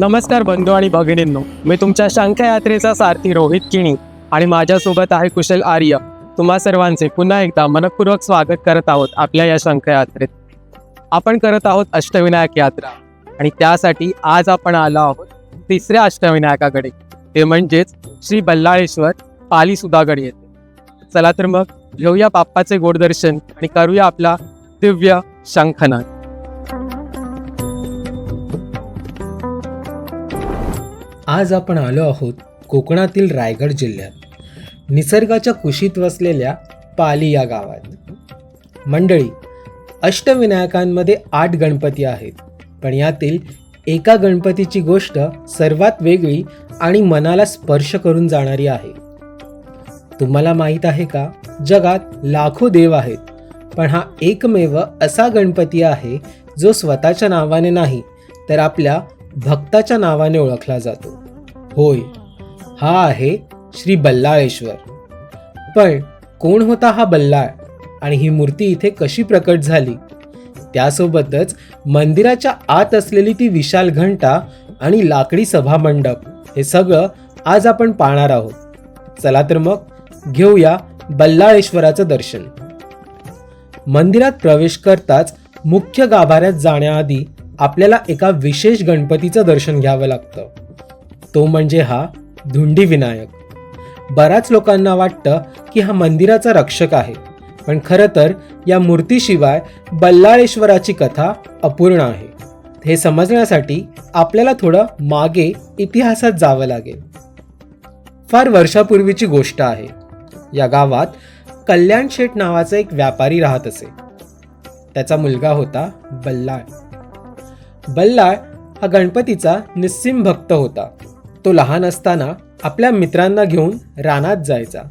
नमस्कार बंधू आणि भगिनींनो मी तुमच्या शंख यात्रेचा सारथी रोहित किणी आणि माझ्यासोबत आहे कुशल आर्य. तुम्हा सर्वांचे पुन्हा एकदा मनपूर्वक स्वागत करत आहोत आपल्या या शंख यात्रेत आपण करत आहोत अष्टविनायक यात्रा आणि त्यासाठी आज आपण आलो आहोत तिसऱ्या अष्टविनायकाकडे. ते म्हणजेच श्री बल्लाळेश्वर पाली सुधागड येते चला तर मग घेऊया बाप्पाचे गोडदर्शन आणि करूया आपला दिव्य शंखनाद. आज आपण आलो आहोत कोकणातील रायगड जिल्ह्यात. निसर्गाच्या कुशीत वसलेल्या पाली या गावात. मंडळी अष्टविनायकांमध्ये आठ गणपती आहेत. पण यातील एका गणपतीची गोष्ट सर्वात वेगळी आणि मनाला स्पर्श करून जाणारी आहे. तुम्हाला माहीत आहे का? जगात लाखो देव आहेत. पण हा एकमेव असा गणपती आहे जो स्वतःच्या नावाने नाही तर आपल्या भक्ताच्या नावाने ओळखला जातो. होय हा आहे श्री बल्लाळेश्वर. पण कोण होता हा बल्लाळ आणि ही मूर्ती इथे कशी प्रकट झाली? त्यासोबतच मंदिराच्या आत असलेली ती विशाल घंटा आणि लाकडी सभामंडप हे सगळं आज आपण पाहणार आहोत. चला तर मग घेऊया बल्लाळेश्वराचं दर्शन. मंदिरात प्रवेश करताच मुख्य गाभाऱ्यात जाण्याआधी आपल्याला एका विशेष गणपतीचं दर्शन घ्यावं लागतं. तो म्हणजे हा धुंडी विनायक बऱ्याच लोकांना वाटतं की हा मंदिराचा रक्षक आहे पण खरं तर या मूर्तीशिवाय बल्लाळेश्वराची कथा अपूर्ण आहे. हे समजण्यासाठी आपल्याला थोडं मागे इतिहासात जावं लागेल. फार वर्षापूर्वीची गोष्ट आहे. या गावात कल्याण शेठ नावाचा एक व्यापारी राहत असे. त्याचा मुलगा होता बल्लाळ. बल्लाळ हा गणपतीचा निस्सिम भक्त होता. तो लहान असताना आपल्या मित्रांना घेऊन रानात जायचा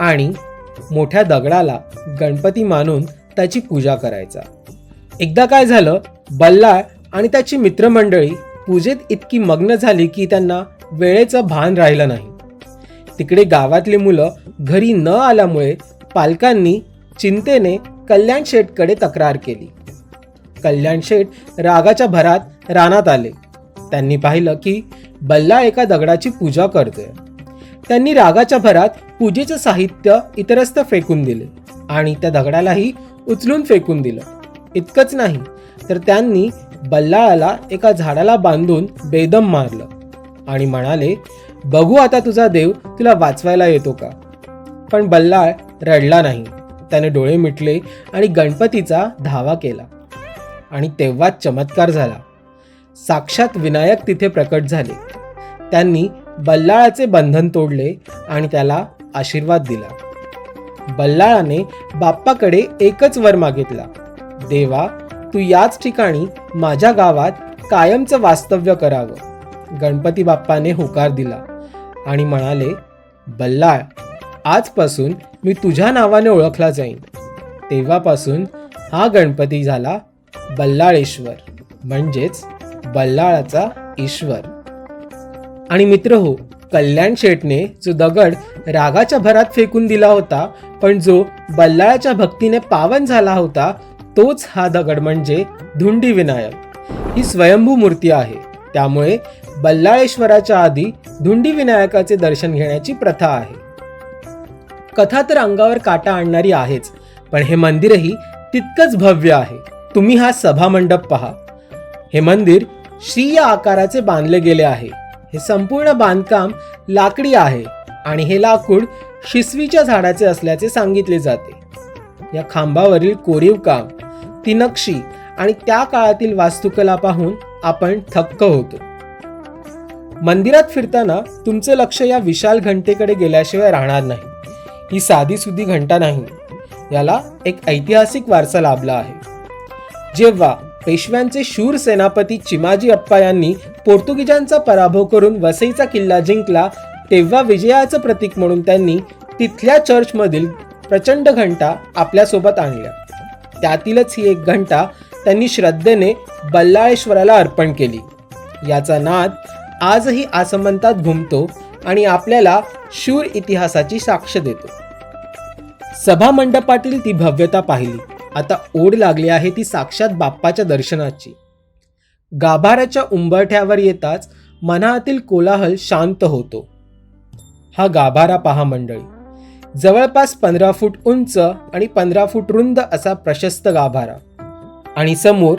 आणि मोठ्या दगडाला गणपती मानून त्याची पूजा करायचा. एकदा काय झालं बल्लाळ आणि त्याची मित्रमंडळी पूजेत इतकी मग्न झाली की त्यांना वेळेचं भान राहिलं नाही. तिकडे गावातली मुलं घरी न आल्यामुळे पालकांनी चिंतेने कल्याण शेठकडे तक्रार केली. कल्याण शेठ रागाच्या भरात रानात आले. त्यांनी पाहिलं की बल्ला एका दगडाची पूजा करतोय. त्यांनी रागाच्या भरात पूजेचं साहित्य इतरस्त फेकून दिले आणि त्या दगडालाही उचलून फेकून दिलं. इतकंच नाही तर त्यांनी बल्लाळाला एका झाडाला बांधून बेदम मारलं आणि म्हणाले बघू आता तुझा देव तुला वाचवायला येतो का? पण बल्लाळ रडला नाही. त्याने डोळे मिटले आणि गणपतीचा धावा केला आणि तेव्हाच चमत्कार झाला. साक्षात विनायक तिथे प्रकट झाले. त्यांनी बल्लाळाचे बंधन तोडले आणि त्याला आशीर्वाद दिला. बल्लाळाने बाप्पाकडे एकच वर मागितला. देवा तू याच ठिकाणी माझ्या गावात कायमचं वास्तव्य करावं. गणपती बाप्पाने होकार दिला आणि म्हणाले बल्लाळ आजपासून मी तुझ्या नावाने ओळखला जाईन. तेव्हापासून हा गणपती झाला बल्लाळेश्वर. म्हणजेच बल्लाळाचा ईश्वर. आणि मित्र हो कल्याण शेठने जो दगड रागाच्या भरात फेकून दिला होता पण जो बल्लाळाच्या भक्तीने पावन झाला होता तोच हा दगड म्हणजे धुंडी विनायक ही स्वयंभू मूर्ती आहे. त्यामुळे बल्लाळेश्वराच्या आधी धुंडी विनायकाचे दर्शन घेण्याची प्रथा आहे. कथा तर अंगावर काटा आणणारी आहेच पण हे मंदिरही तितकंच भव्य आहे. तुम्ही हा सभा मंडप पहा. हे मंदिर श्री या आकाराचे बांधले गेले आहे. हे संपूर्ण बांधकाम लाकडी आहे आणि हे लाकूड शिसवीच्या झाडाचे असल्याचे सांगितले जाते. या खांबावरील कोरीव काम ती नक्षी आणि त्या काळातील वास्तुकला पाहून आपण थक्क होतो. मंदिरात फिरताना तुमचं लक्ष या विशाल घंटेकडे गेल्याशिवाय राहणार नाही. ही साधी सुधी घंटा नाही. याला एक ऐतिहासिक वारसा लाभला आहे. जेव्हा पेशव्यांचे शूर सेनापती चिमाजी अप्पा यांनी पोर्तुगीजांचा पराभव करून वसईचा किल्ला जिंकला तेव्हा विजयाचं प्रतीक म्हणून त्यांनी तिथल्या चर्चमधील प्रचंड घंटा आपल्यासोबत आणल्या. त्यातीलच ही एक घंटा त्यांनी श्रद्धेने बल्लाळेश्वराला अर्पण केली. याचा नाद आजही आसमंतात घुमतो आणि आपल्याला शूर इतिहासाची साक्ष देतो. सभा मंडपातील ती भव्यता पाहिली. आता ओढ लागली आहे ती साक्षात बाप्पाच्या दर्शनाची. गाभाऱ्याच्या उंबरठ्यावर येताच मनातील कोलाहल शांत होतो. हा गाभारा पहा मंडळी. जवळपास पंधरा फूट उंच आणि पंधरा फूट रुंद असा प्रशस्त गाभारा. आणि समोर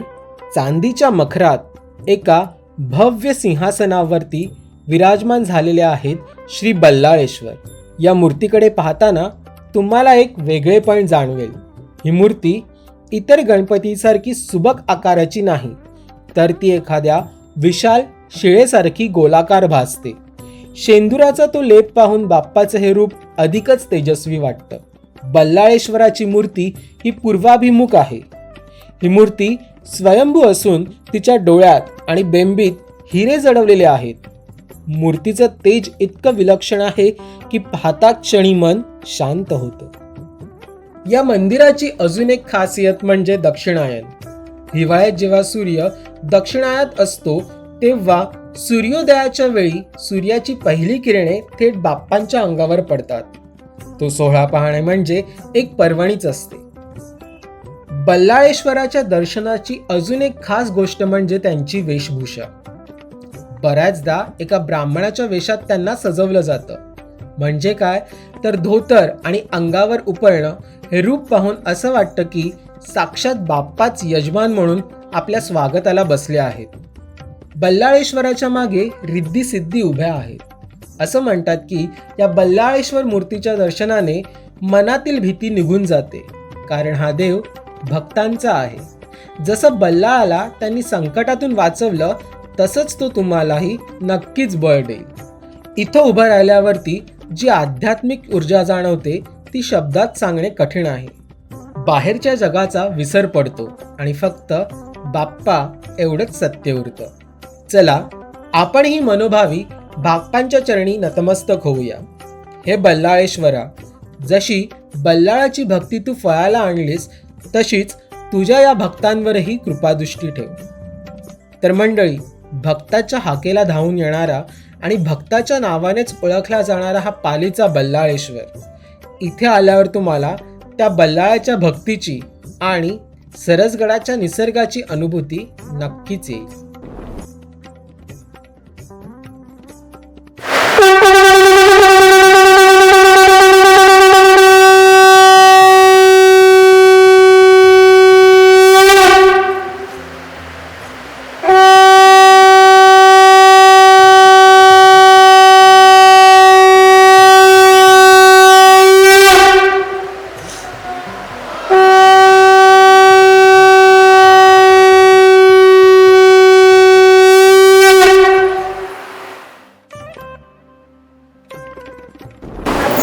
चांदीच्या मखरात एका भव्य सिंहासनावरती विराजमान झालेले आहेत श्री बल्लाळेश्वर. या मूर्तीकडे पाहताना तुम्हाला एक वेगळेपण जाणवेल. ही मूर्ती इतर गणपतीसारखी सुबक आकाराची नाही तर ती एखाद्या विशाल शिळेसारखी गोलाकार भासते. शेंदुराचा तो लेप पाहून बाप्पाचं हे रूप अधिकच तेजस्वी वाटतं. बल्लाळेश्वराची मूर्ती ही पूर्वाभिमुख आहे. ही मूर्ती स्वयंभू असून तिच्या डोळ्यात आणि बेंबीत हिरे जडवलेले आहेत. मूर्तीचं तेज इतकं विलक्षण आहे की पाहता क्षणी मन शांत होतं. या मंदिराची अजून एक खासियत म्हणजे दक्षिणायन. हिवाळ्यात जेव्हा सूर्य दक्षिणायात असतो तेव्हा सूर्योदयाच्या वेळी सूर्याची पहिली किरणे थेट बाप्पांच्या अंगावर पडतात. तो सोहळा पाहणे म्हणजे एक पर्वणीच असते. बल्लाळेश्वराच्या दर्शनाची अजून एक खास गोष्ट म्हणजे त्यांची वेशभूषा. बऱ्याचदा एका ब्राह्मणाच्या वेशात त्यांना सजवलं जातं. म्हणजे काय? तर धोतर आणि अंगावर उपरणं हे रूप पाहून असं वाटतं की साक्षात बाप्पाच यजमान म्हणून आपल्या स्वागताला बसले आहेत. बल्लाळेश्वराच्या मागे रिद्धी सिद्धी उभ्या आहेत. असं म्हणतात की या बल्लाळेश्वर मूर्तीच्या दर्शनाने मनातील भीती निघून जाते. कारण हा देव भक्तांचा आहे. जसं बल्लाळाला त्यांनी संकटातून वाचवलं तसंच तो तुम्हालाही नक्कीच बळ देईल. इथं उभं राहिल्यावरती जी आध्यात्मिक ऊर्जा जाणवते ती शब्दात सांगणे कठीण आहे. बाहेरच्या जगाचा विसर पडतो आणि फक्त बाप्पा एवढंच सत्य उरतं. चला आपण ही मनोभावी बाप्पांच्या चरणी नतमस्तक होऊया. हे बल्लाळेश्वरा जशी बल्लाळाची भक्ती तू फळाला आणलीस तशीच तुझ्या या भक्तांवरही कृपादृष्टी ठेव. तर मंडळी भक्ताच्या हाकेला धावून येणारा आणि भक्ताच्या नावानेच ओळखला जाणारा हा पालीचा बल्लाळेश्वर. इथे आल्यावर तुम्हाला त्या बल्लाळाच्या भक्तीची आणि सरसगडाच्या निसर्गाची अनुभूती नक्कीच येईल.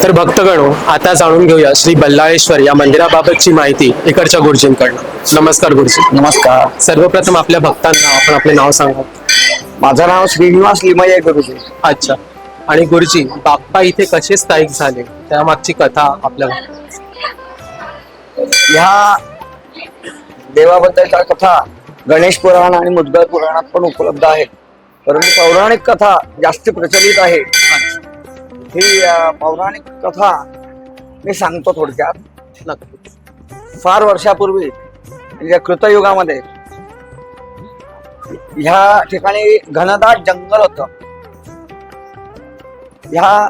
तर भक्तगणो आता जाणून घेऊया श्री बल्लाळेश्वर या मंदिराबाबतची माहिती इकडच्या गुरुजींकडनं. नमस्कार गुरुजी. नमस्कार. सर्वप्रथम आपल्या भक्तांना आपण आपले नाव सांगा. माझं नाव श्रीनिवास लिमये गुरुजी. अच्छा. आणि गुरुजी बाप्पा इथे कसे स्थायिक झाले? त्यामागची कथा आपल्याला ह्या देवाबद्दलच्या कथा गणेश पुराण आणि मुद्गल पुराणात पण उपलब्ध आहेत. परंतु पौराणिक कथा जास्त प्रचलित आहे. ही पौराणिक कथा मी सांगतो थोडक्यात. नक्की फार वर्षापूर्वी म्हणजे कृतयुगामध्ये ह्या ठिकाणी घनदाट जंगल होत. ह्या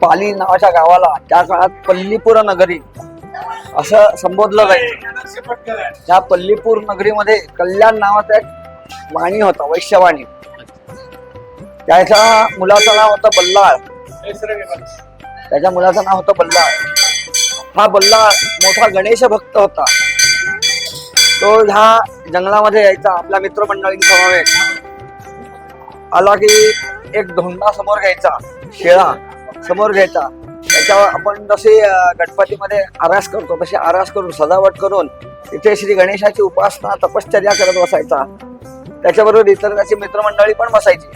पाली नावाच्या गावाला त्या काळात पल्लीपुर नगरी असं संबोधलं जायचं. त्या पल्लीपूर नगरीमध्ये कल्याण नावाचा एक वाणी होता वैश्यवाणी. त्याच्या मुलाचं नाव होतं बल्लाळ. त्याच्या मुलाचं नाव होतं बल्लाळ. हा बल्लाळ मोठा गणेश भक्त होता. तो ह्या जंगलामध्ये यायचा. आपल्या मित्रमंडळींसमवेत आला की एक धोंडा समोर घ्यायचा. शेळा समोर घ्यायचा. त्याच्यावर आपण जसे गणपतीमध्ये आरास करतो तसे आरास करून सजावट करून तिथे श्री गणेशाची उपासना तपश्चर्या करत बसायचा. त्याच्याबरोबर इतर त्याची मित्रमंडळी पण बसायची.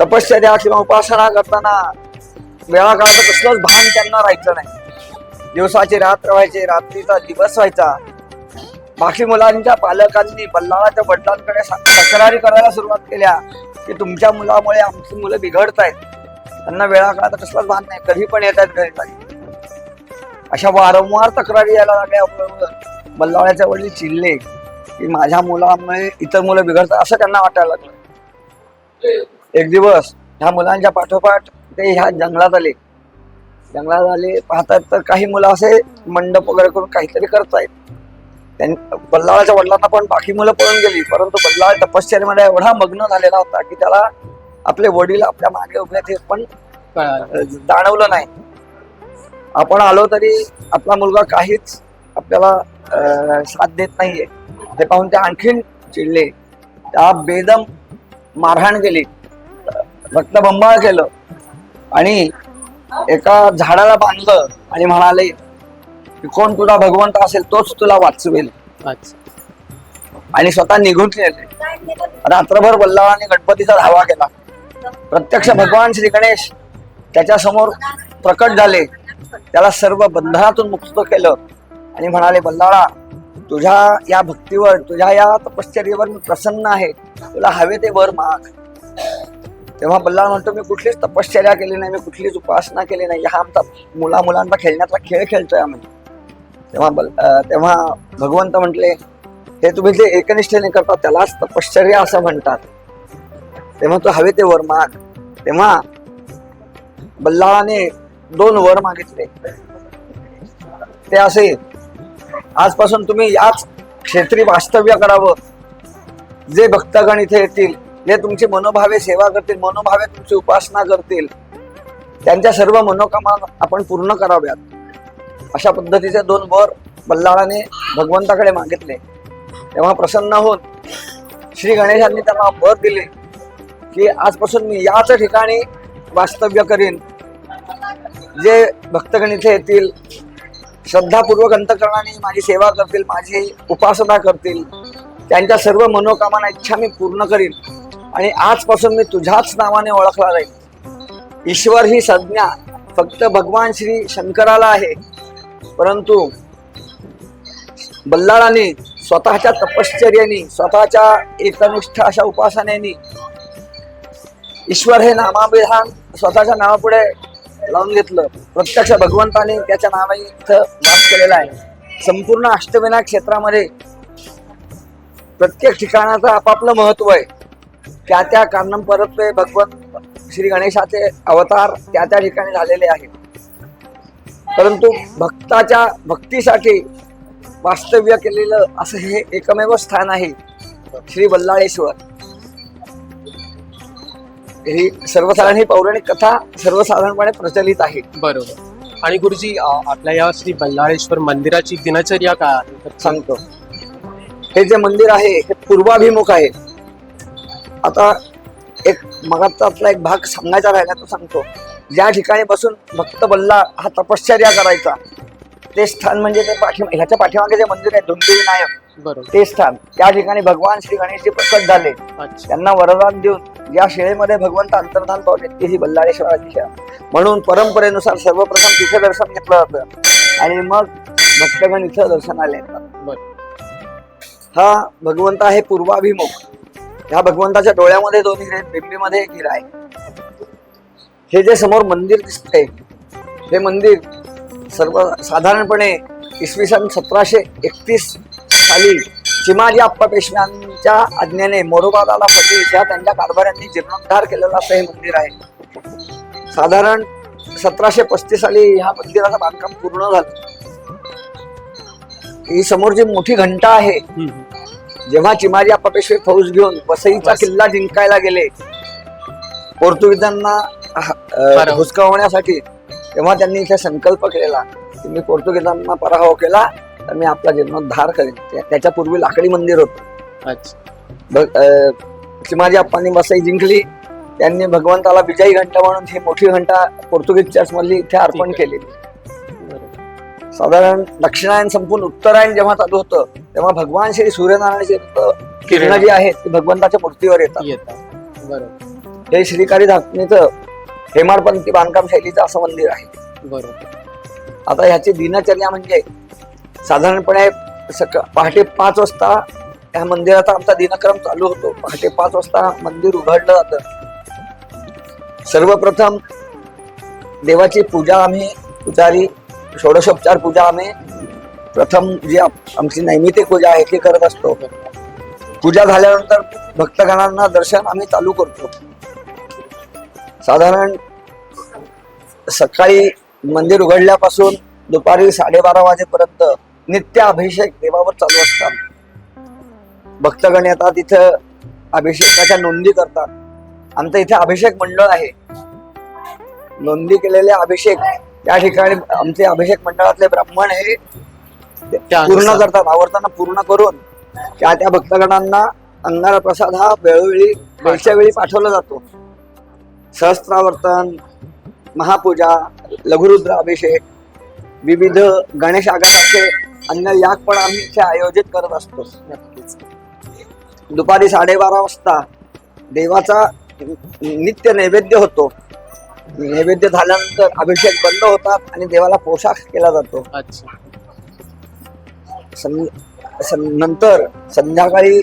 तपश्चर्या किंवा उपासना करताना वेळा काळाचं कसलंच भान त्यांना राहायचं नाही. दिवसाची रात्र व्हायचे रात्रीचा दिवस व्हायचा. बाकी मुलांच्या पालकांनी बल्लाळाच्या वडिलांकडे सा- तक्रारी करायला सुरुवात केल्या की तुमच्या मुलामुळे आमची मुलं बिघडत आहेत त्यांना वेळा काळात कसलाच भान नाही कधी पण येत आहेत घरी ताई. अशा वारंवार तक्रारी यायला लागल्या बल्लाळाच्या वडील चिडले की माझ्या मुलामुळे इतर मुलं बिघडतात असं त्यांना वाटायला लागलं. एक दिवस ह्या मुलांच्या पाठोपाठ ते ह्या जंगलात आले. जंगलात आले पाहतात तर काही मुलं असे मंडप वगैरे करून काहीतरी करतायत. त्यां बल्लाळाच्या वडिलांना पण बाकी मुलं पळून गेली परंतु बल्लाळ तपश्चर्यामध्ये एवढा मग्न झालेला होता की त्याला आपले वडील आपल्या मागे उभे हे पण. जाणवलं नाही. आपण आलो तरी आपला मुलगा काहीच आपल्याला साथ देत नाहीये. हे पाहून ते आणखीन चिडले. त्या बेदम मारहाण केली. रक्तबंबाळ केलं. आणि एका झाडाला बांधलं आणि म्हणाले की कोण तुला भगवंत असेल तोच तुला वाचवेल. आणि स्वतः निघून गेले. रात्रभर बल्लाळाने गणपतीचा धावा केला. प्रत्यक्ष भगवान श्री गणेश त्याच्यासमोर प्रकट झाले. त्याला सर्व बंधनातून मुक्त केलं. आणि म्हणाले बल्लाळा तुझ्या या भक्तीवर तुझ्या या तपश्चर्येवर मी प्रसन्न आहे. तुला हवे ते वर माग. तेव्हा बल्लाळ म्हणतो मी कुठलीच तपश्चर्या केली नाही मी कुठलीच उपासना केली नाही. हा आमचा मुला मुलांचा खेळण्याचा खेळ खेळतोय आम्ही. तेव्हा बल तेव्हा भगवंत म्हटले हे तुम्ही जे एकनिष्ठेने करता त्यालाच तपश्चर्या असं म्हणतात. तेव्हा तो हवे ते वर माग. तेव्हा बल्लाळाने दोन वर मागितले. ते असे आजपासून तुम्ही याच क्षेत्री वास्तव्य करावं. जे भक्तगण इथे येतील जे तुमची मनोभावे सेवा करतील मनोभावे तुमची उपासना करतील. त्यांच्या सर्व मनोकामना आपण पूर्ण कराव्यात. अशा पद्धतीचे दोन वर बल्लाळाने भगवंताकडे मागितले. तेव्हा प्रसन्न होऊन श्री गणेशांनी त्यांना वर दिले की आजपासून मी याच ठिकाणी वास्तव्य करीन. जे भक्तगण इथे येतील श्रद्धापूर्वक अंतकरणाने माझी सेवा करतील माझी उपासना करतील त्यांच्या सर्व मनोकामना इच्छा मी पूर्ण करीन. आणि आजपासून मी तुझ्याच नावाने ओळखला जाईल ईश्वर ही संज्ञा. फक्त भगवान श्री शंकराला आहे. परंतु बल्लाळाने स्वतःच्या तपश्चर्यानी स्वतःच्या एकनिष्ठ अशा उपासनेनी ईश्वर हे नामाभिधान स्वतःच्या नावापुढे लावून घेतलं. प्रत्यक्ष भगवंताने त्याच्या नावा इथं वास केलेला आहे. संपूर्ण अष्टविनायक क्षेत्रामध्ये प्रत्येक ठिकाणाचं आपापलं महत्त्व आहे. त्या त्या कारणां परत्वे भगवंत श्री गणेशाचे अवतार त्या त्या ठिकाणी झालेले आहेत. परंतु भक्ताच्या भक्तीसाठी वास्तव्य केलेलं असं हे एकमेव स्थान आहे श्री बल्लाळेश्वर ही सर्वसाधारण ही पौराणिक कथा सर्वसाधारणपणे प्रचलित आहे. बरोबर. आणि गुरुजी अ, आपल्या या श्री बल्लाळेश्वर मंदिराची दिनचर्या काय आहे? तर सांग सांगतो. हे जे मंदिर आहे हे पूर्वाभिमुख आहे. आता एक मगाचातला एक भाग सांगायचा राहिला तो सांगतो. ज्या ठिकाणी बसून भक्त बल्ला हा तपश्चर्या करायचा ते स्थान म्हणजे ते पाठी ह्याच्या पाठीमागे जे मंदिर आहे धुंडी विनायक बरोबर. ते स्थान. त्या ठिकाणी भगवान श्री गणेशजी प्रकट झाले. त्यांना वरदान देऊन या शिळेमध्ये भगवंत अंतर्धान पावले. ती ही बल्लाळेश्वराची शिळा म्हणून परंपरेनुसार सर्वप्रथम तिथे दर्शन घेतलं जातं आणि मग भक्तगण इथं दर्शनाला येतात. बरं. हा भगवंत आहे पूर्वाभिमुख. ह्या भगवंताच्या डोळ्यामध्ये दोन हिरे आहेत, बिंबीमध्ये एक हिरा आहे. हे जे समोर मंदिर दिसतंय हे मंदिर सर्व साधारणपणे इसवी सन सतराशे एकतीस साली चिमाजी आप्पा पेशव्यांच्या आज्ञेने मोरोबादाला फडणवीस ह्या त्यांच्या कारभाऱ्यांनी जीर्णोद्धार केलेलं असं हे मंदिर आहे. साधारण सतराशे पस्तीस साली ह्या मंदिराचं बांधकाम पूर्ण झालं. ही समोर जी मोठी घंटा आहे जेव्हा चिमाजी पेशवे फौज घेऊन वसईचा वस- किल्ला जिंकायला गेले पोर्तुगीजांना. हुसकावण्यासाठी तेव्हा त्यांनी इथे संकल्प केलेला की मी पोर्तुगीजांना पराभव केला तर मी आपला जीर्णोद्धार करेन. त्या- त्याच्यापूर्वी लाकडी मंदिर होतं. चिमाजी आप्पांनी वसई जिंकली त्यांनी भगवंताला विजयी घंटा म्हणून ही मोठी घंटा पोर्तुगीज चर्च मधली इथे अर्पण ठीक आहे. केली. बरोबर साधारण दक्षिणायन संपून उत्तरायण जेव्हा चालू होतं तेव्हा भगवान श्री सूर्यनारायणचे किरण किरण. जी आहेत ती भगवंताच्या मूर्तीवर येतात. येतात. बरोबर. हे श्रीकारी धाकणीचं हेमाडपंथी बांधकाम शैलीचं असं मंदिर आहे. बरोबर. आता ह्याची दिनचर्या म्हणजे साधारणपणे सक पहाटे पाच वाजता ह्या मंदिराचा आमचा दिनक्रम चालू होतो. पहाटे पाच वाजता मंदिर उघडलं जातं. सर्वप्रथम देवाची पूजा आम्ही पुजारी षोडशोपचार पूजा आम्ही प्रथम जी आमची नैमितिक पूजा आहे ती करत असतो. पूजा झाल्यानंतर भक्तगणांना दर्शन आम्ही चालू करतो. साधारण सकाळी मंदिर उघडल्यापासून दुपारी साडेबारा वाजेपर्यंत नित्य अभिषेक देवावर चालू असतात. भक्तगण येतात इथं अभिषेकाच्या नोंदी करतात. आमचं इथे अभिषेक मंडळ आहे. नोंदी केलेले अभिषेक त्या ठिकाणी आमचे अभिषेक मंडळातले ब्राह्मण हे पूर्ण करतात आवर्ताना पूर्ण करून त्या त्या भक्तगणांना अंगारा प्रसाद हा वेळोवेळी वेळच्या वेळी पाठवला जातो. सहस्त्रावर्तन महापूजा लघुरुद्र अभिषेक विविध गणेश आगासारखे अन्य याग पण आम्ही इथे आयोजित करत असतो. दुपारी साडेबारा वाजता देवाचा नित्य नैवेद्य होतो. नैवेद्य झाल्यानंतर अभिषेक बंद होतात आणि देवाला पोशाख केला जातो. अच्छा. सं- सं- नंतर संध्याकाळी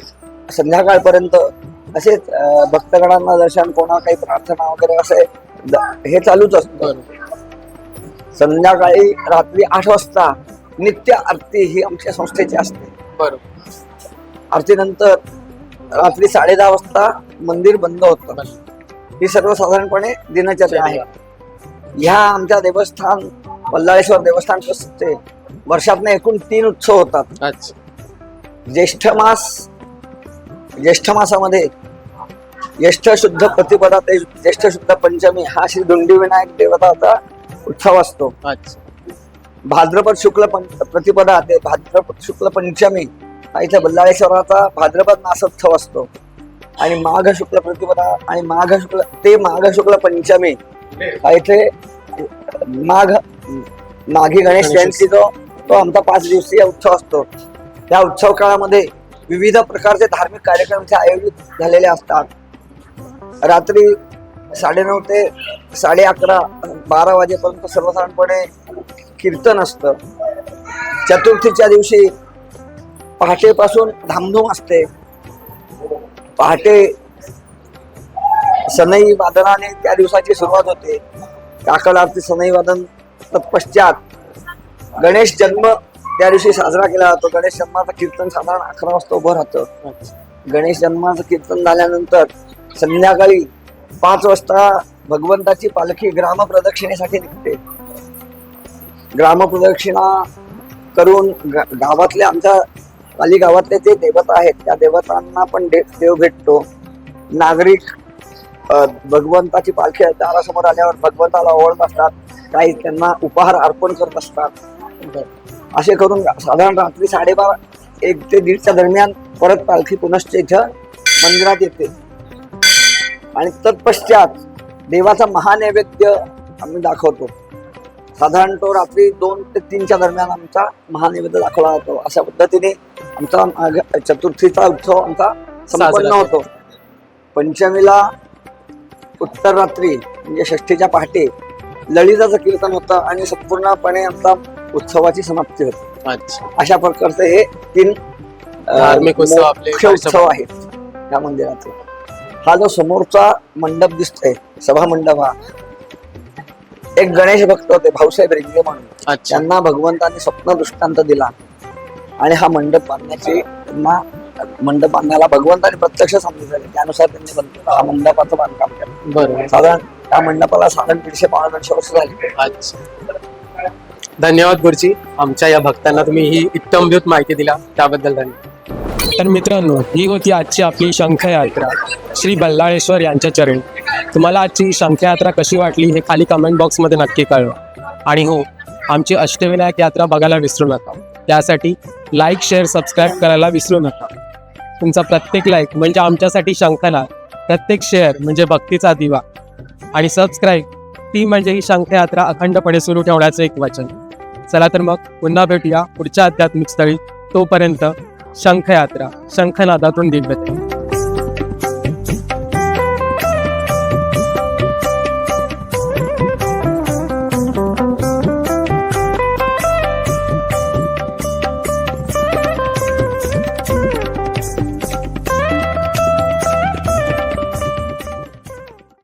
संध्याकाळपर्यंत असेच भक्तगणांना दर्शन कोणा काही प्रार्थना वगैरे असे हे चालूच असतं. संध्याकाळी रात्री आठ वाजता नित्य आरती ही आमच्या संस्थेची असते. बरोबर आरतीनंतर रात्री साडे दहा वाजता मंदिर बंद होतं. ही सर्वसाधारणपणे दिनचर्या आहे. ह्या आमच्या देवस्थान वल्लाळेश्वर देवस्थान ट्रस्टचे वर्षातनं एकूण तीन उत्सव होतात. ज्येष्ठ मास ज्येष्ठ मासामध्ये ज्येष्ठ शुद्ध प्रतिपदा ते ज्येष्ठ शुद्ध पंचमी हा श्री दुंडी विनायक देवताचा उत्सव असतो. भाद्रपद शुक्ल प्रतिपदा ते भाद्रपद शुक्ल पंचमी हा इथे बल्लाळेश्वराचा भाद्रपद नासोत्सव असतो. आणि माघ शुक्ल प्रतिपदा आणि माघ शुक्ल ते माघ शुक्ल पंचमी. इथे माघ माघी गणेश जयंती जो तो आमचा पाच दिवसीय उत्सव असतो. त्या उत्सव काळामध्ये विविध प्रकारचे धार्मिक कार्यक्रम इथे आयोजित झालेले असतात. रात्री साडेनऊ ते साडे अकरा बारा वाजेपर्यंत सर्वसाधारणपणे कीर्तन असतं. चतुर्थीच्या दिवशी पहाटेपासून धामधूम असते. पहाटे सनई वादनाने त्या दिवसाची सुरुवात होते. काकड आरती सनई वादन तत्पश्चात गणेश जन्म त्या दिवशी साजरा केला जातो. गणेश जन्माचं कीर्तन साधारण अकरा वाजता उभं राहतं. गणेश जन्माचं कीर्तन झाल्यानंतर संध्याकाळी पाच वाजता भगवंताची पालखी ग्रामप्रदक्षिणेसाठी निघते. ग्रामप्रदक्षिणा करून गावातल्या आमच्या पाली गावातले जे देवता आहेत त्या देवतांना पण दे- देव भेटतो. नागरिक भगवंताची पालखी दारासमोर आल्यावर भगवंताला ओळख असतात. काही त्यांना उपहार अर्पण करत असतात. असे करून साधारण रात्री साडेबारा एक ते दीडच्या दरम्यान परत पालखी पुनश्च इथं मंदिरात येते. आणि तत्पश्चात देवाचा महानैवेद्य आम्ही दाखवतो. साधारण तो रात्री दोन ते तीनच्या दरम्यान आमचा महानैवेद्य दाखवला जातो. अशा पद्धतीने आमचा चतुर्थीचा उत्सव आमचा संपन्न होतो. पंचमीला उत्तर रात्री म्हणजे षष्ठीच्या पहाटे ललिताचं कीर्तन होतं आणि संपूर्णपणे आमचा उत्सवाची समाप्ती होते. अच्छा. अशा प्रकारचे हे तीन अ, धार्मिक उत्सव आपले मुख्य उत्सव आहेत या मंदिराचे हा जो समोरचा मंडप दिसतोय सभा मंडप हा एक गणेश भक्त होते भाऊसाहेब रेंगे म्हणून. अच्छा. त्यांना भगवंताने स्वप्न दृष्टांत दिला. आणि हा मंडप बांधण्याची त्यांना मंडप बांधण्याला भगवंताने प्रत्यक्ष सांगितलं त्यानुसार त्यांनी हा मंडपाचं बांधकाम केलं. बरोबर साधारण त्या मंडपाला साधारण दीडशे पावणे वर्ष झाली. अच्छा. धन्यवाद गुरुजी. आमच्या या भक्तांना तुम्ही ही इत्तमभूत माहिती दिला. त्याबद्दल धन्यवाद. तर मित्रांनो ही होती आजची आपली शंखयात्रा. श्री बल्लाळेश्वर यांच्या चरणी. तुम्हाला आजची ही शंखयात्रा कशी वाटली हे खाली कमेंट बॉक्समध्ये नक्की कळवा. आणि हो आमची अष्टविनायक यात्रा बघायला विसरू नका. त्यासाठी लाईक शेअर सबस्क्राईब करायला विसरू नका. तुमचा प्रत्येक लाईक म्हणजे आमच्यासाठी शंखनाद प्रत्येक शेअर म्हणजे भक्तीचा दिवा. आणि सबस्क्राईब ती म्हणजे ही शंखयात्रा अखंडपणे सुरू ठेवण्याचं एक वचन. चला तर मग पुन्हा भेटूया पुढच्या आध्यात्मिक स्थळी. तोपर्यंत शंखयात्रा शंखनादातून दिव्यते